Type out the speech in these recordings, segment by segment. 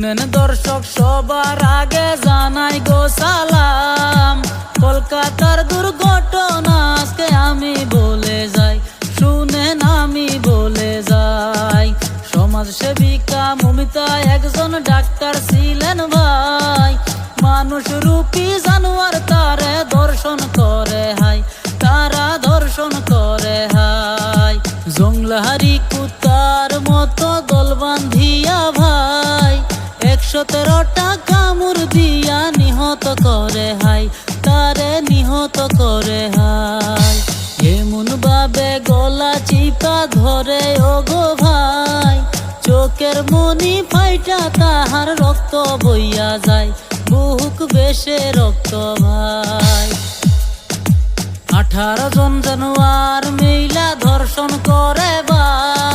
শুনেন দর্শক, সবার আগে জানাই গো সালাম। কলকাতার দুর্ঘটনা আজকে আমি বলে যাই, শুনেন আমি বলে যাই। সমাজ সেবিকা মমিতা একজন ডাক্তার ছিলেন ভাই। মানুষ রূপী জানোয়ার তারে দর্শন করে হাই, তারা দর্শন করে হাই। জংলাহারি কুতার মতো দল বান্ধিয়া একশো তেরোটা কামড় দিয়া নিহত করে হাই, তারে নিহত করে হাই। এমন ভাবে গলা চিপা ধরে, ওগো ভাই, চোখের মনি ফাইটা তাহার রক্ত বইয়া যায়, বুক বেশে রক্ত ভাই। আঠারো জন জানুয়ার মেইলা ধর্ষণ করে ভাই।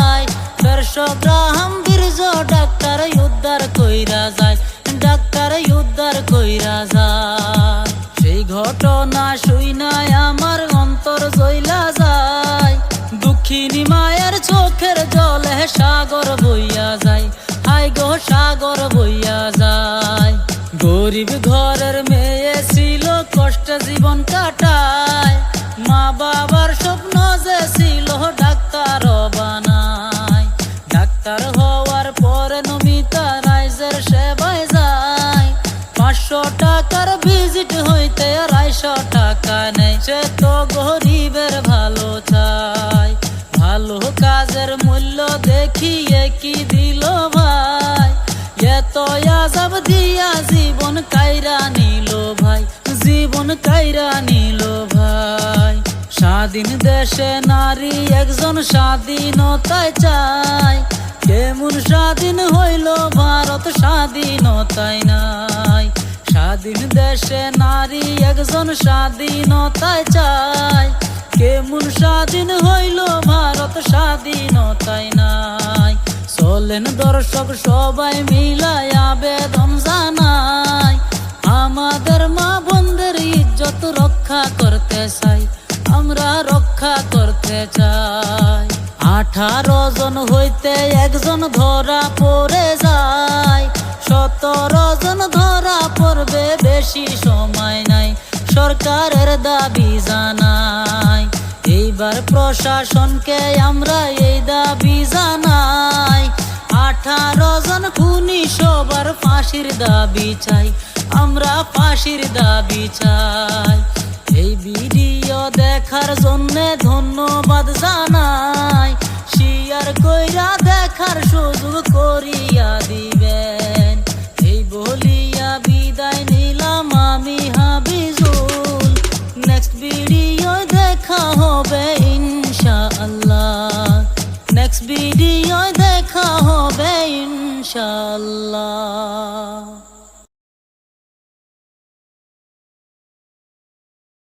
উদ্ধার কইরা যায়, ডাক্তার উদ্ধার কইরা যায়। সেই ঘটনা শুই নাই আমার অন্তর জইলা যায়। দুঃখিনী মায়ের চোখের জলে সাগর বইয়া যায়। হাই গো, সাগর বইয়া যায়। গরিব ঘরের মেয়ে ছিল, কষ্ট জীবন কাটায় নমিতা রাইজের সেবায় যায়। পাঁচশো টাকার ভিজিট হইতে আড়াইশো টাকা নেই সে তো গরিবের ভালো চায় ভালো কাজের মূল্য দেখিয়ে কি দিল ভাই? এত আজাব দিয়া জীবন কাইরা নিল ভাই। জীবন কাইরা নিল ভাই। স্বাধীন দেশে নারী একজন স্বাধীনতায় চায় কেমন স্বাধীন হইল ভারত স্বাধীনতায় নাই? স্বাধীন দেশে নারী একজন স্বাধীনতায় চায়। কেমন স্বাধীন হইল ভারত স্বাধীনতায় নাই? চলেন দর্শক সবাই মিলাই আবেদন জানাই। আমাদের মা বোনদের ইজ্জত রক্ষা করতে চাই, আমরা রক্ষা করতে চাই। আঠারো জন হইতে একজন ধরা পড়ে যায়। সতেরো জন ধরা পড়বে বেশি সময় নাই, সরকারের দাবি জানাই। এইবার প্রশাসনকে আমরা এই দাবি জানাই। আঠারো জন খুনি সবার ফাঁসির দাবি চাই, আমরা ফাঁসির দাবি চাই। দেখার সুযোগ করিয়া দিবেন। এই বলিয়া বিদায় নিলাম আমি হাবিজুল। নেক্সট ভিডিও দেখা হবে ইনশাআল্লাহ। নেক্সট ভিডিও দেখা হবে ইনশাআল্লাহ।